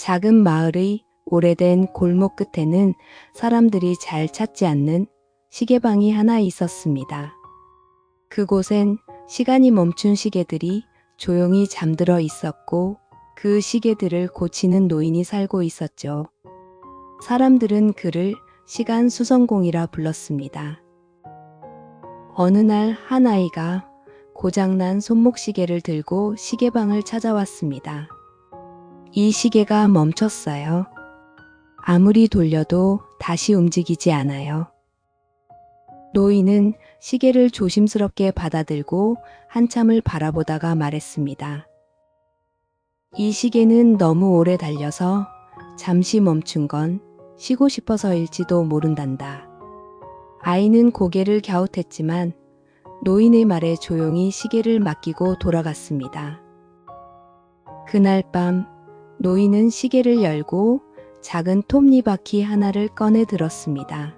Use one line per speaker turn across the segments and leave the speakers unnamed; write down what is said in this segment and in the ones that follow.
작은 마을의 오래된 골목 끝에는 사람들이 잘 찾지 않는 시계방이 하나 있었습니다. 그곳엔 시간이 멈춘 시계들이 조용히 잠들어 있었고 그 시계들을 고치는 노인이 살고 있었죠. 사람들은 그를 시간 수성공이라 불렀습니다. 어느 날 한 아이가 고장난 손목시계를 들고 시계방을 찾아왔습니다. 이 시계가 멈췄어요. 아무리 돌려도 다시 움직이지 않아요. 노인은 시계를 조심스럽게 받아들고 한참을 바라보다가 말했습니다. 이 시계는 너무 오래 달려서 잠시 멈춘 건 쉬고 싶어서일지도 모른단다. 아이는 고개를 갸웃했지만 노인의 말에 조용히 시계를 맡기고 돌아갔습니다. 그날 밤 노인은 시계를 열고 작은 톱니바퀴 하나를 꺼내 들었습니다.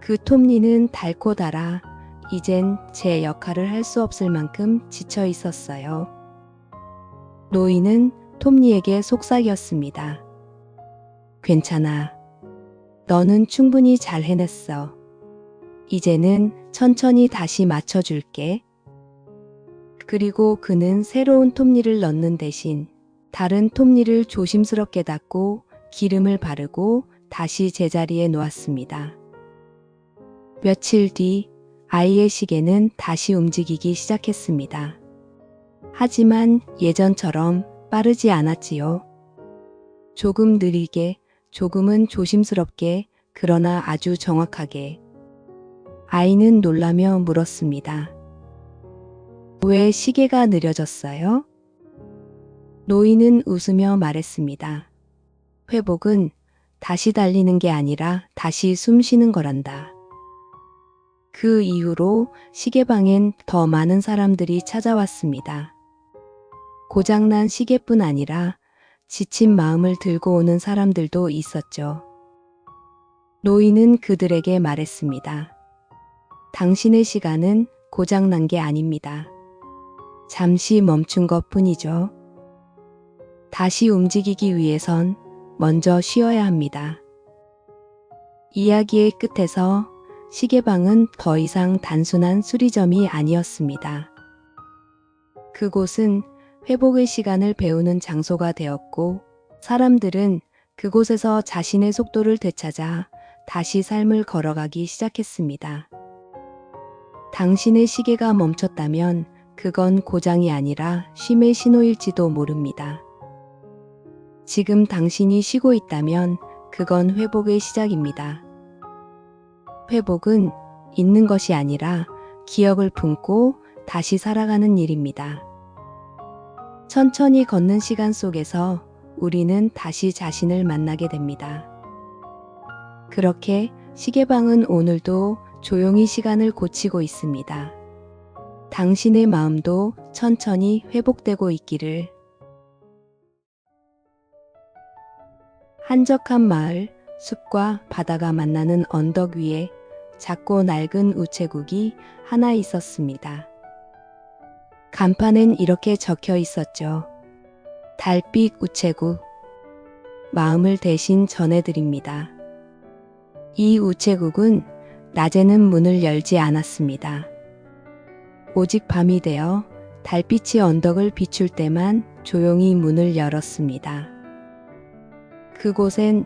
그 톱니는 닳고 닳아 이젠 제 역할을 할 수 없을 만큼 지쳐 있었어요. 노인은 톱니에게 속삭였습니다. 괜찮아. 너는 충분히 잘 해냈어. 이제는 천천히 다시 맞춰줄게. 그리고 그는 새로운 톱니를 넣는 대신 다른 톱니를 조심스럽게 닫고 기름을 바르고 다시 제자리에 놓았습니다. 며칠 뒤 아이의 시계는 다시 움직이기 시작했습니다. 하지만 예전처럼 빠르지 않았지요. 조금 느리게, 조금은 조심스럽게, 그러나 아주 정확하게. 아이는 놀라며 물었습니다. 왜 시계가 느려졌어요? 노인은 웃으며 말했습니다. 회복은 다시 달리는 게 아니라 다시 숨 쉬는 거란다. 그 이후로 시계방엔 더 많은 사람들이 찾아왔습니다. 고장난 시계뿐 아니라 지친 마음을 들고 오는 사람들도 있었죠. 노인은 그들에게 말했습니다. 당신의 시간은 고장난 게 아닙니다. 잠시 멈춘 것 뿐이죠. 다시 움직이기 위해선 먼저 쉬어야 합니다. 이야기의 끝에서 시계방은 더 이상 단순한 수리점이 아니었습니다. 그곳은 회복의 시간을 배우는 장소가 되었고 사람들은 그곳에서 자신의 속도를 되찾아 다시 삶을 걸어가기 시작했습니다. 당신의 시계가 멈췄다면 그건 고장이 아니라 쉼의 신호일지도 모릅니다. 지금 당신이 쉬고 있다면 그건 회복의 시작입니다. 회복은 있는 것이 아니라 기억을 품고 다시 살아가는 일입니다. 천천히 걷는 시간 속에서 우리는 다시 자신을 만나게 됩니다. 그렇게 시계방은 오늘도 조용히 시간을 고치고 있습니다. 당신의 마음도 천천히 회복되고 있기를. 한적한 마을, 숲과 바다가 만나는 언덕 위에 작고 낡은 우체국이 하나 있었습니다. 간판엔 이렇게 적혀 있었죠. 달빛 우체국. 마음을 대신 전해드립니다. 이 우체국은 낮에는 문을 열지 않았습니다. 오직 밤이 되어 달빛이 언덕을 비출 때만 조용히 문을 열었습니다. 그곳엔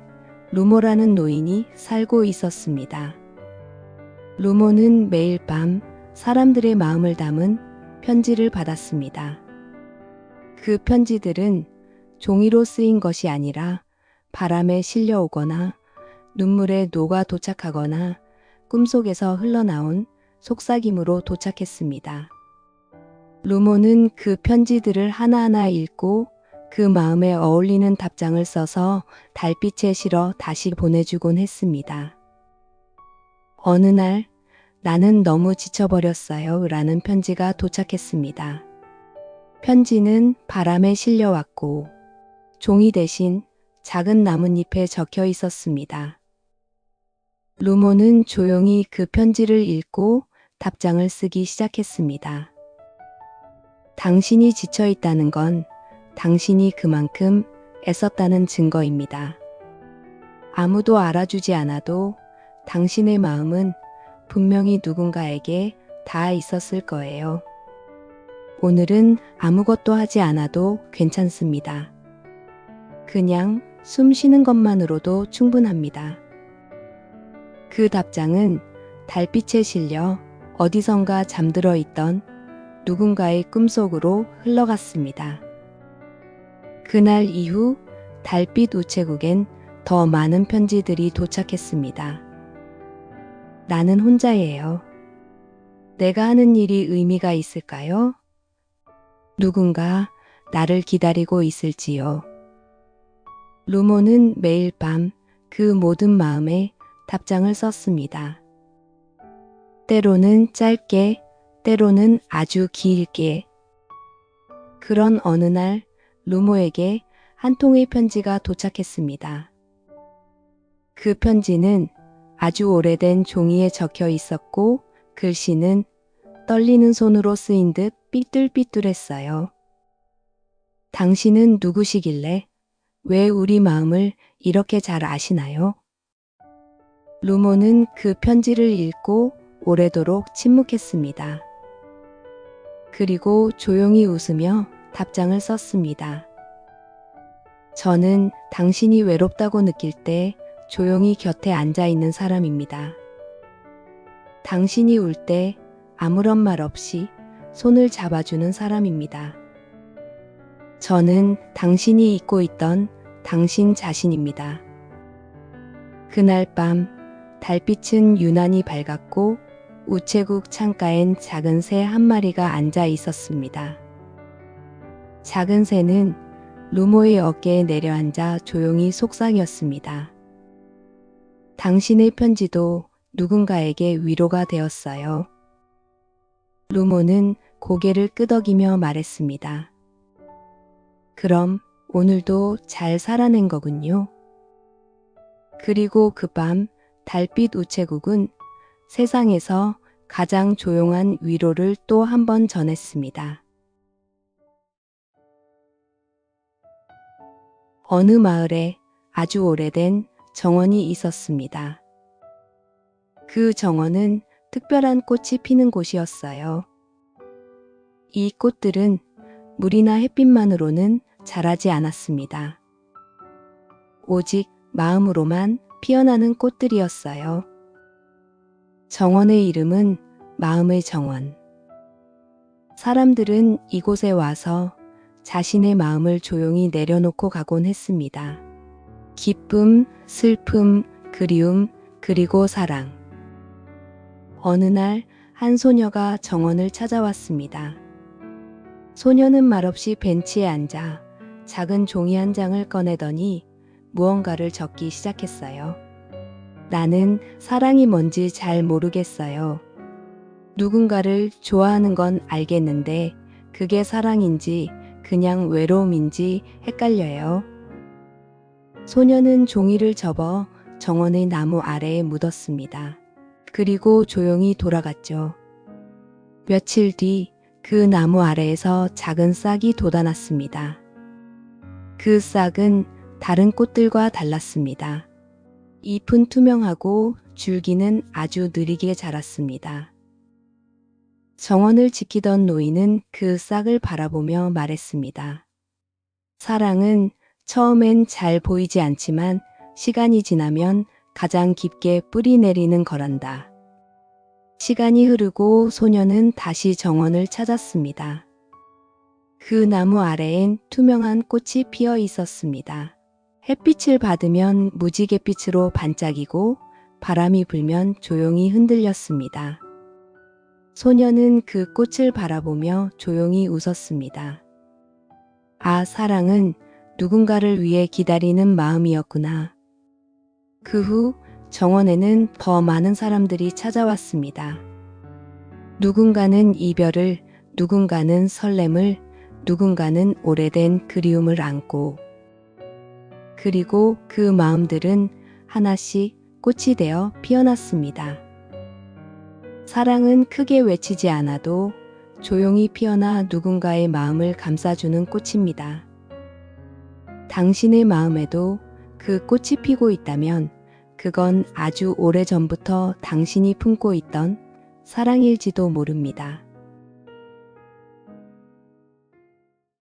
루모라는 노인이 살고 있었습니다. 루모는 매일 밤 사람들의 마음을 담은 편지를 받았습니다. 그 편지들은 종이로 쓰인 것이 아니라 바람에 실려오거나 눈물에 녹아 도착하거나 꿈속에서 흘러나온 속삭임으로 도착했습니다. 루모는 그 편지들을 하나하나 읽고 그 마음에 어울리는 답장을 써서 달빛에 실어 다시 보내주곤 했습니다. 어느 날 나는 너무 지쳐버렸어요. 라는 편지가 도착했습니다. 편지는 바람에 실려왔고 종이 대신 작은 나뭇잎에 적혀 있었습니다. 루모는 조용히 그 편지를 읽고 답장을 쓰기 시작했습니다. 당신이 지쳐 있다는 건 당신이 그만큼 애썼다는 증거입니다. 아무도 알아주지 않아도 당신의 마음은 분명히 누군가에게 다 있었을 거예요. 오늘은 아무것도 하지 않아도 괜찮습니다. 그냥 숨 쉬는 것만으로도 충분합니다. 그 답장은 달빛에 실려 어디선가 잠들어 있던 누군가의 꿈속으로 흘러갔습니다. 그날 이후 달빛 우체국엔 더 많은 편지들이 도착했습니다. 나는 혼자예요. 내가 하는 일이 의미가 있을까요? 누군가 나를 기다리고 있을지요. 루모는 매일 밤 그 모든 마음에 답장을 썼습니다. 때로는 짧게, 때로는 아주 길게. 그런 어느 날 루모에게 한 통의 편지가 도착했습니다. 그 편지는 아주 오래된 종이에 적혀 있었고 글씨는 떨리는 손으로 쓰인 듯 삐뚤삐뚤했어요. 당신은 누구시길래 왜 우리 마음을 이렇게 잘 아시나요? 루모는 그 편지를 읽고 오래도록 침묵했습니다. 그리고 조용히 웃으며 답장을 썼습니다. 저는 당신이 외롭다고 느낄 때 조용히 곁에 앉아 있는 사람입니다. 당신이 울 때 아무런 말 없이 손을 잡아주는 사람입니다. 저는 당신이 잊고 있던 당신 자신입니다. 그날 밤 달빛은 유난히 밝았고 우체국 창가엔 작은 새 한 마리가 앉아 있었습니다. 작은 새는 루모의 어깨에 내려앉아 조용히 속삭였습니다. 당신의 편지도 누군가에게 위로가 되었어요. 루모는 고개를 끄덕이며 말했습니다. 그럼 오늘도 잘 살아낸 거군요. 그리고 그 밤 달빛 우체국은 세상에서 가장 조용한 위로를 또 한 번 전했습니다. 어느 마을에 아주 오래된 정원이 있었습니다. 그 정원은 특별한 꽃이 피는 곳이었어요. 이 꽃들은 물이나 햇빛만으로는 자라지 않았습니다. 오직 마음으로만 피어나는 꽃들이었어요. 정원의 이름은 마음의 정원. 사람들은 이곳에 와서 자신의 마음을 조용히 내려놓고 가곤 했습니다. 기쁨, 슬픔, 그리움, 그리고 사랑. 어느 날 한 소녀가 정원을 찾아왔습니다. 소녀는 말없이 벤치에 앉아 작은 종이 한 장을 꺼내더니 무언가를 적기 시작했어요. 나는 사랑이 뭔지 잘 모르겠어요. 누군가를 좋아하는 건 알겠는데 그게 사랑인지 그냥 외로움인지 헷갈려요. 소녀는 종이를 접어 정원의 나무 아래에 묻었습니다. 그리고 조용히 돌아갔죠. 며칠 뒤 그 나무 아래에서 작은 싹이 돋아났습니다. 그 싹은 다른 꽃들과 달랐습니다. 잎은 투명하고 줄기는 아주 느리게 자랐습니다. 정원을 지키던 노인은 그 싹을 바라보며 말했습니다. 사랑은 처음엔 잘 보이지 않지만 시간이 지나면 가장 깊게 뿌리 내리는 거란다. 시간이 흐르고 소녀는 다시 정원을 찾았습니다. 그 나무 아래엔 투명한 꽃이 피어 있었습니다. 햇빛을 받으면 무지갯빛으로 반짝이고 바람이 불면 조용히 흔들렸습니다. 소녀는 그 꽃을 바라보며 조용히 웃었습니다. 아, 사랑은 누군가를 위해 기다리는 마음이었구나. 그 후 정원에는 더 많은 사람들이 찾아왔습니다. 누군가는 이별을, 누군가는 설렘을, 누군가는 오래된 그리움을 안고, 그리고 그 마음들은 하나씩 꽃이 되어 피어났습니다. 사랑은 크게 외치지 않아도 조용히 피어나 누군가의 마음을 감싸주는 꽃입니다. 당신의 마음에도 그 꽃이 피고 있다면 그건 아주 오래 전부터 당신이 품고 있던 사랑일지도 모릅니다.